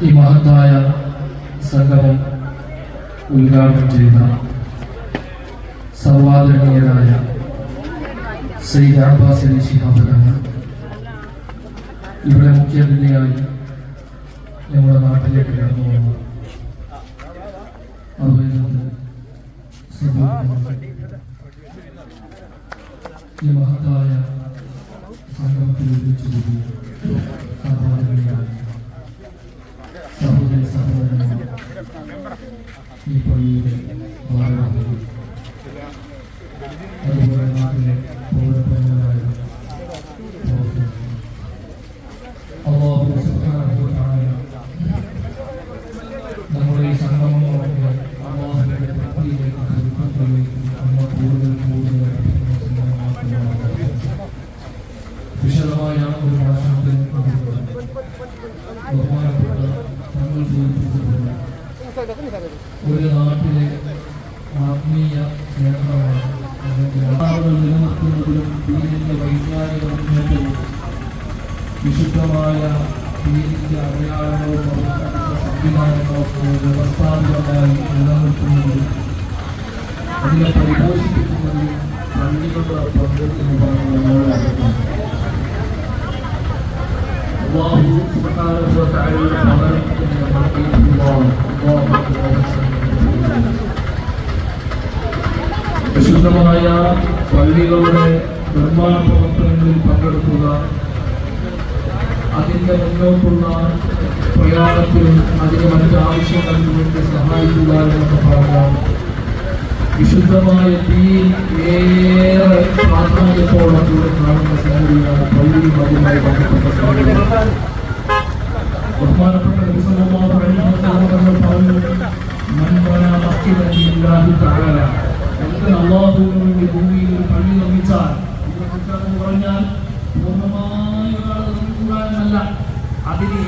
ഈ മഹത്തായ സംഗമം ഉദ്ഘാടനം ചെയ്ത സർവാദരണീയരായ സയ്യിദ് അബ്ബാസ് അലി ശിഹാബ് തങ്ങൾ ഇവിടെ മുഖ്യാതിഥിയായി നമ്മുടെ നാട്ടിലേക്ക് കടന്നു വന്നു അതുകൊണ്ട് ഈ മഹത്തായ സംഗമത്തിൽ ഒരുമിച്ചുകൂടി സർവാദരണീയരായ സഹോദരി സഹോദരന്മാർ ഈ പള്ളിയിലെ ഒരു നാട്ടിലെ ആത്മീയ കേന്ദ്രമാണ് നിലനിർത്തുന്നതിലും ദീനിന്റെ വൈജ്ഞാനിക മുന്നേറ്റവും വിശുദ്ധമായ ദീനിന്റെ അടയാളങ്ങളും സംവിധാനങ്ങളൊക്കെ വ്യവസ്ഥാപിതമായി നിലനിർത്തുന്നതിലും അതിനെ പരിപോഷിപ്പിക്കുന്നതിലും പള്ളികളുടെ പങ്കെടുക്കുന്ന വിശുദ്ധമായ പള്ളികളുടെ നിർമ്മാണ പ്രവർത്തനങ്ങളിൽ പങ്കെടുക്കുക. അതിന്റെ മുന്നോട്ടുള്ള പ്രയാണത്തിലും അതിന് മറ്റ് ആവശ്യങ്ങൾക്ക് വേണ്ടി സഹായിക്കുക എന്നൊക്കെ പറഞ്ഞാൽ വിശുദ്ധമായ ദീൻ ഏറെ ബഹുമാനപ്പെട്ട സല്ലല്ലാഹു അലൈഹി വസല്ലം തങ്ങൾ പറഞ്ഞു മൻ ബനാ മസ്ജിദൻ ലില്ലാഹി തആല ഭൂമിയിൽ ഒരു നിർമ്മിച്ചാൽ? ഇത് നിർമ്മിക്കുക എന്ന് പറഞ്ഞാൽ പൂർണമായ ഒരാൾ നിർമ്മിക്കുക എന്നല്ല അതിന്